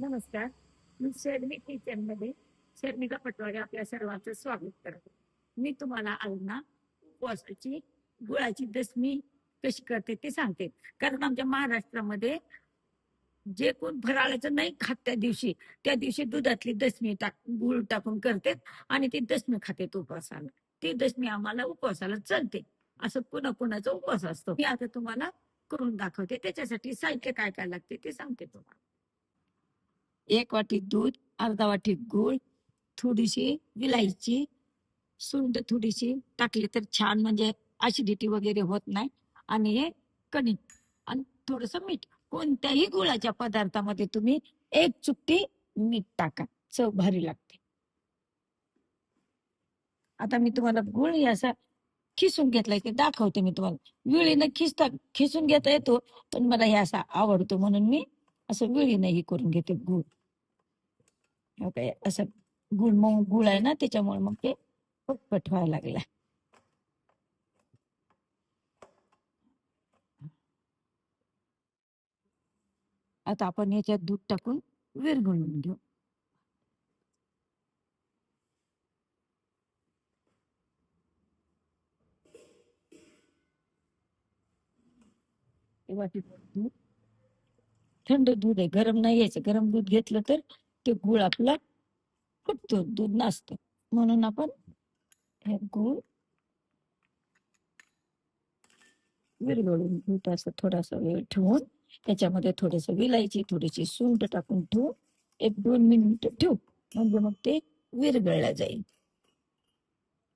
नमस्कार. मी शर्मी किचनमध्ये शर्मिका पटवाडे आपल्या सर्वांचं स्वागत करते. मी तुम्हाला आज ना उपवासाची गुळाची दशमी कशी करते ते सांगते. कारण आमच्या महाराष्ट्रामध्ये जे कोण फराळाचं नाही खात त्या दिवशी त्या दिवशी दुधातली दशमी टाक गुळ टाकून करते आणि ती दशमी खाते उपवासाला. ती दशमी आम्हाला उपवासाला चलते. असं पुन्हा पुन्हाचा उपवास असतो. मी आता तुम्हाला करून दाखवते. त्याच्यासाठी साहित्य काय काय लागते ते सांगते तुम्हाला. एक वाटी दूध अर्धा वाटी गूळ थोडीशी विलायची सुंड थोडीशी टाकली तर छान म्हणजे ऍसिडिटी वगैरे होत नाही. आणि हे कणिक आणि थोडस मीठ. कोणत्याही गुळाच्या पदार्थामध्ये तुम्ही एक चुटकी मीठ टाका. चव भारी लागते. आता मी तुम्हाला गुळ हे असा खिसून घेतलाय ते दाखवते मी तुम्हाला. विळीनं खिसता खिसून घेता येतो पण मला हे असा आवडतो म्हणून मी असं विळीनं ही करून घेते गुळ. हो काय असं गुळ मग गुळ आहे ना त्याच्यामुळे मग ते पटपट व्हायला लागला. आता आपण याच्यात दूध टाकून विरघळून घेऊ. वाटी दूध. थंड दूध आहे. गरम नाही यायचं. गरम दूध घेतलं तर ते गुळ आपला फुटतो दूध नाचतो म्हणून आपण हे गुळ विरघळून घेऊ असं थोडासा वेळ ठेवून त्याच्यामध्ये थोडस विलायची थोडीशी सुंठ टाकून ठेवू एक दोन मिनिट ठेवू. म्हणजे मग ते विरघळला जाईल.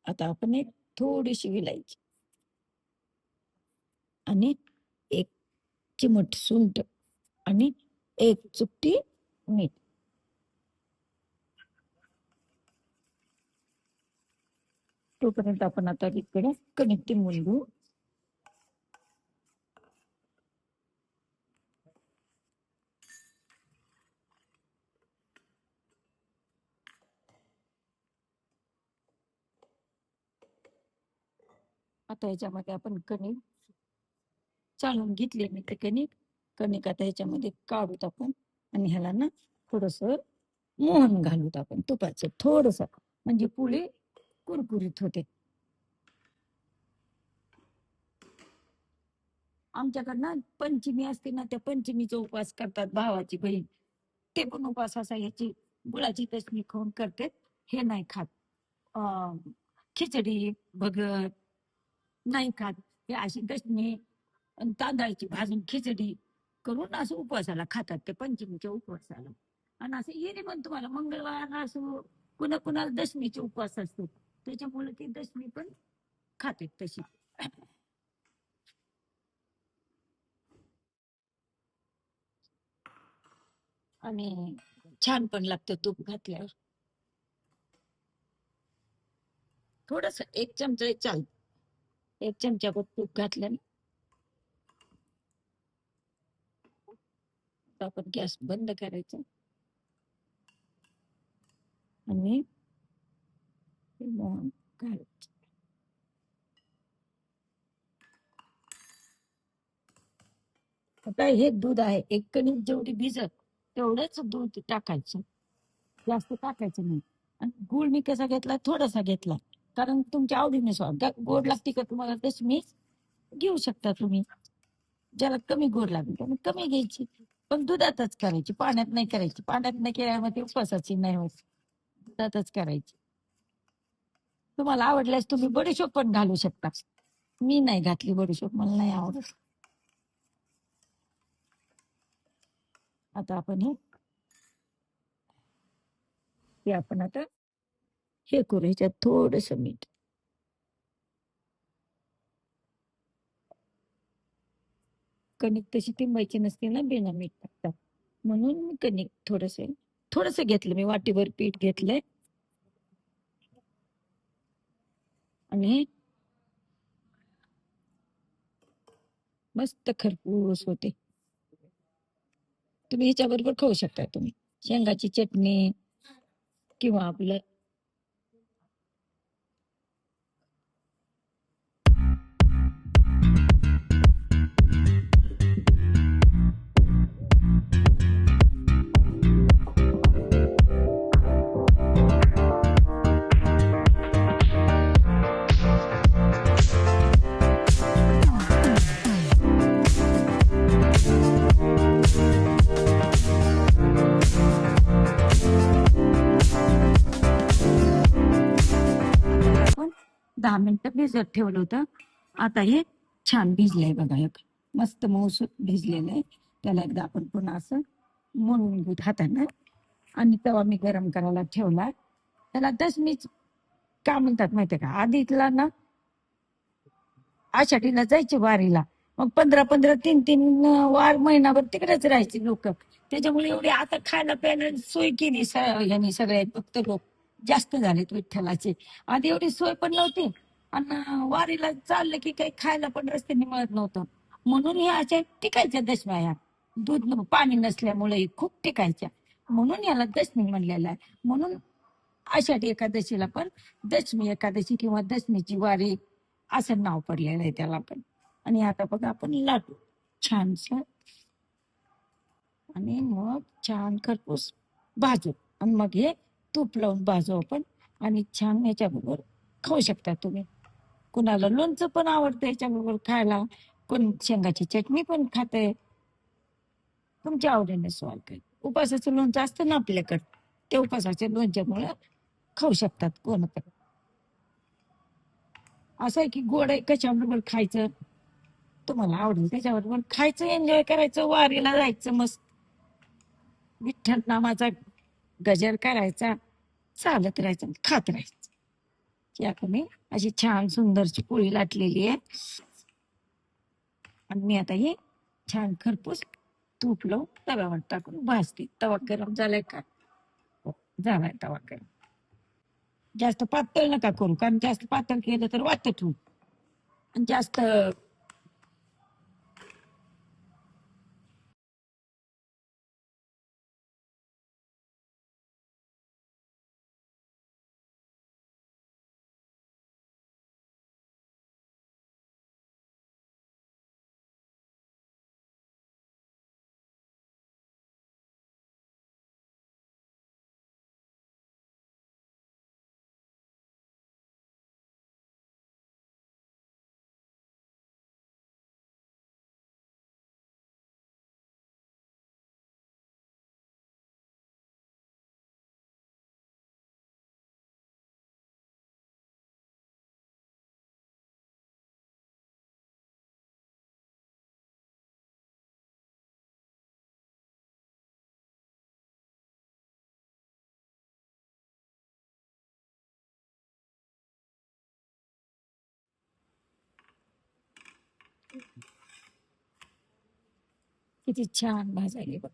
आता आपण एक थोडीशी विलायची. आणि एक चिमट सुंठ आणि एक चुपटी मीठ. तोपर्यंत आपण आता इकडे कणिक तिंबून घेऊ. आता याच्यामध्ये आपण कणिक चालून घेतली मी ते कणिक कणिक आता ह्याच्यामध्ये काढूत आपण आणि ह्याला ना थोडस मोहन घालूत आपण. तुपाचं थोडस. म्हणजे पुढे कुरकुरीत होते. आमच्याकडनं पंचमी असते ना त्या पंचमीचा उपवास करतात भावाची बहीण. ते पण उपवास असा ह्याची गुळाची दशमी खाऊन करते. हे नाही खात. खिचडी भगत नाही खात. हे अशी दशमी तांदळाची भाजून खिचडी करून असं उपवासाला खातात ते पंचमीच्या उपवासाला. आणि असं येणे पण तुम्हाला मंगळवार असो कुणा कुणाला दशमीचे उपवास असतो. त्याच्यामुळे ती दशमी पण खाते तशी. आणि छान पण लागतं तूप घातल्यावर. थोडस एक चमचा चाल. एक चमचा तूप घातल्याने आपण गॅस बंद करायचा. आणि हे मोहन घालायचं आता हे दूध आहे एक कणिक जेवढी भिजत तेवढंच दूध टाकायचं जास्त टाकायचं नाही आणि गुळ मी कसा घेतला थोडासा घेतला कारण तुमच्या आवडीनुसार गोड लागते का तुम्हाला तस मी घेऊ शकता तुम्ही ज्याला कमी गोड लागेल त्याने कमी घ्यायची पण दुधातच करायची पाण्यात नाही करायची पाण्यात नाही केल्यामुळे उपवासाची नाही होत दुधातच करायची तुम्हाला आवडल्यास तुम्ही बडीशोप पण घालू शकता. मी नाही घातली बडीशोप मला नाही आवडत. आता आपण हे आपण आता हे करू ह्याच्यात थोडस मीठ. कणिक तशी तिंबायची नसते ना बिना मीठ टाकतात म्हणून मी कणिक थोडस थोडस घेतलं मी वाटीभर पीठ घेतलंय. आणि मस्त खरपूस होते. तुम्ही ह्याच्या बरोबर खाऊ शकता तुम्ही. शेंगाची चटणी किंवा आपलं दहा मिनिटं भिजत ठेवलं होतं. आता हे छान भिजलंय बघा एक मस्त मऊसूत भिजलेलं आहे. त्याला एकदा आपण पुन्हा असं म्हणून घेऊ हाताने. आणि तवा मी गरम करायला ठेवला. त्याला दशमीच का म्हणतात माहितीये का? आधीतला ना आषाढीला जायचे वारीला. मग पंधरा पंधरा तीन तीन वार महिनाभर तिकडेच राहायचे लोक. त्याच्यामुळे एवढी आता खायला प्यायला सोय केली यांनी सगळे भक्त लोक जास्त झालेत विठ्ठलाचे. आधी एवढी सोय पण नव्हती. आणि वारीला चाललं की काही खायला पण रस्त्याने मिळत नव्हतं. म्हणून हे अशा टिकायच्या दशम्या ह्या दूध न- पाणी नसल्यामुळे खूप टिकायच्या. म्हणून याला दशमी म्हणलेलं आहे. म्हणून आषाढी एकादशीला पण दशमी एकादशी किंवा दशमीची वारी असं नाव पडलेलं आहे त्याला पण. आणि आता बघा आपण लाटू छानस. आणि मग छान खरपूस भाजू. आणि मग हे तूप लावून भाजू आपण. आणि छान याच्याबरोबर खाऊ शकता तुम्ही. कुणाला लोणचं पण आवडतं याच्याबरोबर खायला कोण शेंगाची चटणी पण खाते. तुमच्या आवडीने स्वाल काही उपासाचं लोणचं असतं ना आपल्याकडं ते उपासाच्या लोणच्यामुळे खाऊ शकतात कोण पण. असं आहे की गोड आहे कशाबरोबर खायचं? तुम्हाला आवडेल त्याच्याबरोबर खायचं एन्जॉय करायचं वारीला जायचं मस्त. विठ्ठल नामाचा गजर करायचा चालत राहायचं खात राहायचं. की मी अशी छान सुंदरची पोळी लाटलेली आहे. आणि मी आता ही छान खरपूस तूप लावून तव्यावर टाकून भाजते. तवा गरम झालाय का? हो, झालाय तवा गरम. जास्त पातळ नका करू कारण जास्त पातळ केलं तर वाटत आणि जास्त किती छान भाजायली बघ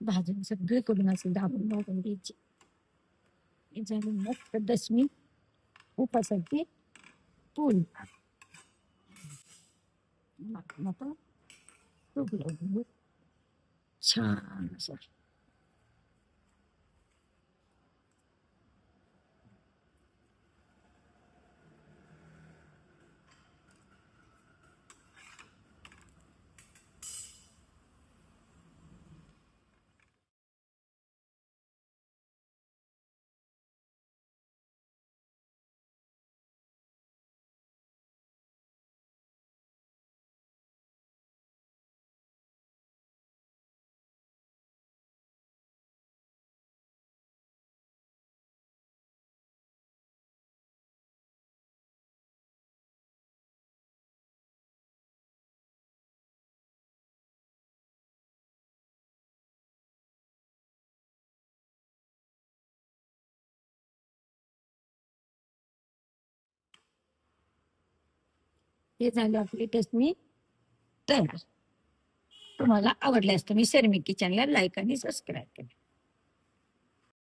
भाजून सगळे करून असं दाबून दाबून घ्यायची हे झाली मस्त दशमी उपासाची पोळी मग आता तूप लावून घेऊ. छान असं हे झालं आपली दशमी तयार. तुम्हाला आवडल्यास असतं मी शर्मी किचनला लाईक आणि सबस्क्राईब करा